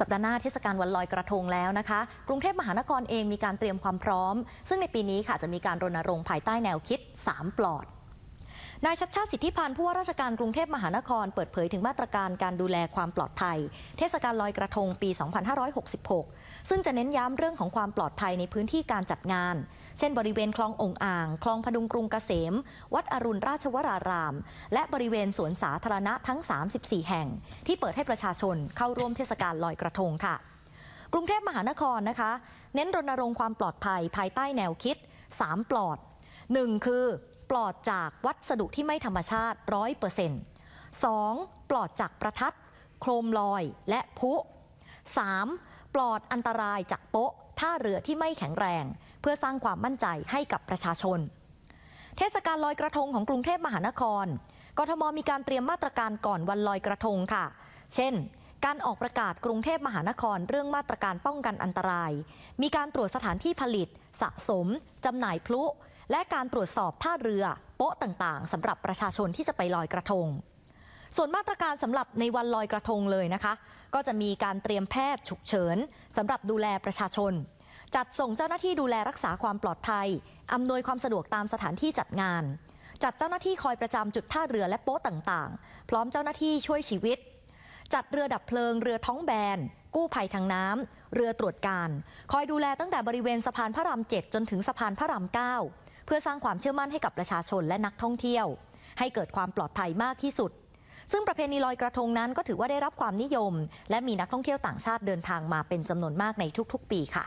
สัปดาห์หน้าเทศกาลวันลอยกระทงแล้วนะคะ กรุงเทพมหานครเองมีการเตรียมความพร้อม ซึ่งในปีนี้ค่ะจะมีการรณรงค์ภายใต้แนวคิด 3 ปลอด นายชัดชาติสิทธิพันธ์ผู้ว่าราชการกรุงเทพมหานคร เปิดเผยถึงมาตรการการดูแลความปลอดภัย เทศกาลลอยกระทงปี 2566 ซึ่งจะเน้นย้ำเรื่องของความปลอดภัยในพื้นที่การจัดงาน เช่น บริเวณคลององอ่าง คลองพดุงกรุงเกษม วัดอรุณราชวราราม และบริเวณสวนสาธารณะทั้ง 34 แห่ง ที่เปิดให้ประชาชนเข้าร่วมเทศกาลลอยกระทงค่ะ กรุงเทพมหานครนะคะ เน้นรณรงค์ความปลอดภัยภายใต้แนวคิด 3 ปลอด 1 คือปลอดจากวัสดุที่ไม่ธรรมชาติ100% 2. ปลอดจากประทัด โครมลอยและพุ 3. ปลอดอันตรายจากโป๊ะท่าเรือที่ไม่แข็งแรง เพื่อสร้างความมั่นใจให้กับประชาชน เทศกาลลอยกระทงของกรุงเทพมหานคร กทมมีการเตรียมมาตรการก่อนวันลอยกระทงค่ะ เช่นการออกประกาศกรุงเทพมหานครเรื่องมาตรการป้องกันอันตราย มีการตรวจสถานที่ผลิต สะสม จำหน่ายพลุ และการตรวจสอบท่าเรือโป๊ะต่างๆสำหรับประชาชนที่จะไปลอยกระทง ส่วนมาตรการสำหรับในวันลอยกระทงเลยนะคะ ก็จะมีการเตรียมแพทย์ฉุกเฉินสำหรับดูแลประชาชน จัดส่งเจ้าหน้าที่ดูแลรักษาความปลอดภัยอำนวยความสะดวกตามสถานที่จัดงาน จัดเจ้าหน้าที่คอยประจำจุดท่าเรือและโป๊ะต่างๆ พร้อมเจ้าหน้าที่ช่วยชีวิตจัดเรือดับเพลิง เรือท้องแบน กู้ภัยทางน้ำ เรือตรวจการ คอยดูแลตั้งแต่บริเวณสะพานพระรามเจ็ดจนถึงสะพานพระรามเก้า เพื่อสร้างความเชื่อมั่นให้กับประชาชนและนักท่องเที่ยว ให้เกิดความปลอดภัยมากที่สุด ซึ่งประเพณีลอยกระทงนั้นก็ถือว่าได้รับความนิยม และมีนักท่องเที่ยวต่างชาติเดินทางมาเป็นจำนวนมากในทุกๆ ปีค่ะ